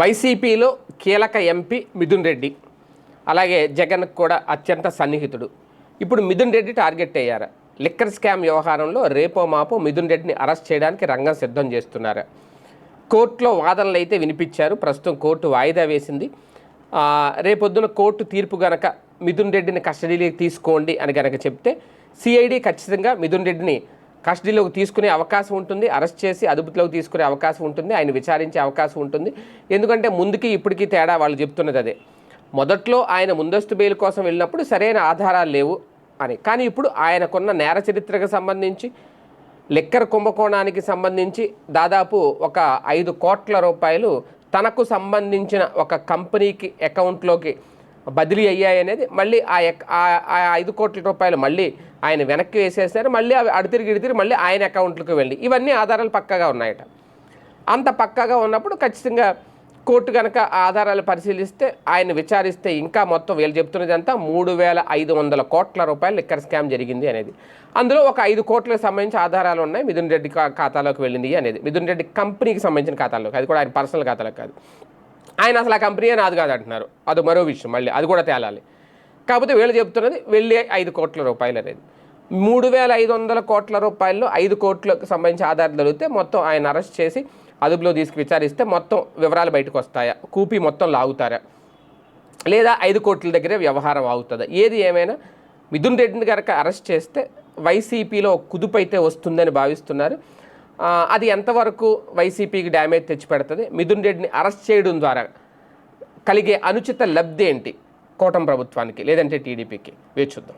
వైసీపీలో కీలక ఎంపీ మిథున్ రెడ్డి. అలాగే జగన్ కూడా అత్యంత సన్నిహితుడు. ఇప్పుడు మిథున్ రెడ్డి టార్గెట్ అయ్యారు. లిక్కర్ స్కామ్ వ్యవహారంలో రేపో మాపో మిథున్ రెడ్డిని అరెస్ట్ చేయడానికి రంగం సిద్ధం చేస్తున్నారు. కోర్టులో వాదనలు అయితే వినిపించారు. ప్రస్తుతం కోర్టు వాయిదా వేసింది. రేపొద్దున కోర్టు తీర్పు గనక మిథున్ రెడ్డిని కస్టడీలోకి తీసుకోండి అని గనక చెప్తే సిఐడి ఖచ్చితంగా మిథున్ రెడ్డిని కస్టడీలోకి తీసుకునే అవకాశం ఉంటుంది అరెస్ట్ చేసి అదుపులోకి తీసుకునే అవకాశం ఉంటుంది ఆయన విచారించే అవకాశం ఉంటుంది. ఎందుకంటే ముందుకి ఇప్పటికీ తేడా వాళ్ళు చెప్తున్నది అదే. మొదట్లో ఆయన ముందస్తు బెయిల్ కోసం వెళ్ళినప్పుడు సరైన ఆధారాలు లేవు అని. కానీ ఇప్పుడు ఆయనకున్న నేర చరిత్రకు సంబంధించి లెక్కర్ కుంభకోణానికి సంబంధించి దాదాపు ఒక ఐదు కోట్ల రూపాయలు తనకు సంబంధించిన ఒక కంపెనీకి అకౌంట్లోకి బదిలీ అయ్యాయి అనేది మళ్ళీ ఆ ఎక్- ఆ- ఐదు కోట్ల రూపాయలు మళ్ళీ ఆయన వెనక్కి వేసేసారు మళ్ళీ అవి అడితిరిగి ఇడితిరిగి మళ్ళీ ఆయన అకౌంట్లకు వెళ్ళి ఇవన్నీ ఆధారాలు పక్కాగా ఉన్నాయట. అంత పక్కాగా ఉన్నప్పుడు ఖచ్చితంగా కోర్టు కనుక ఆధారాలు పరిశీలిస్తే ఆయన విచారిస్తే ఇంకా మొత్తం వీళ్ళు చెప్తున్నది అంతా మూడు వేల ఐదు వందల కోట్ల రూపాయలు లిక్కర్ స్కామ్ జరిగింది అనేది. అందులో ఒక ఐదు కోట్లకు సంబంధించి ఆధారాలు ఉన్నాయి. మిథున్ రెడ్డి ఖాతాలోకి వెళ్ళింది అనేది. మిథున్ రెడ్డి కంపెనీకి సంబంధించిన ఖాతాలోకి. అది కూడా ఆయన పర్సనల్ ఖాతాలో కాదు. ఆయన అసలు ఆ కంపెనీ నాది కాదు అంటున్నారు. అది మరో విషయం మళ్ళీ. అది కూడా తేలాలి. కాకపోతే వీళ్ళు చెప్తున్నది వెళ్ళి ఐదు కోట్ల రూపాయలు అనేది. మూడు వేల ఐదు వందల కోట్ల రూపాయల్లో ఐదు కోట్లకు సంబంధించి ఆధారాలు దొరికితే మొత్తం ఆయన అరెస్ట్ చేసి అదుపులో తీసుకు విచారిస్తే మొత్తం వివరాలు బయటకు వస్తాయా? కూపీ మొత్తం లాగుతారా? లేదా ఐదు కోట్ల దగ్గరే వ్యవహారం అవుతుందా ఏది ఏమైనా మిథున్ రెడ్డిని కనుక అరెస్ట్ చేస్తే వైసీపీలో కుదుపైతే వస్తుందని భావిస్తున్నారు. అది ఎంతవరకు వైసీపీకి డ్యామేజ్ తెచ్చిపెడుతుంది? మిథున్ రెడ్డిని అరెస్ట్ చేయడం ద్వారా కలిగే అనుచిత లబ్ధి ఏంటి? కోటం ప్రభుత్వానికి లేదంటే టీడీపీకి? వేచి చూద్దాం.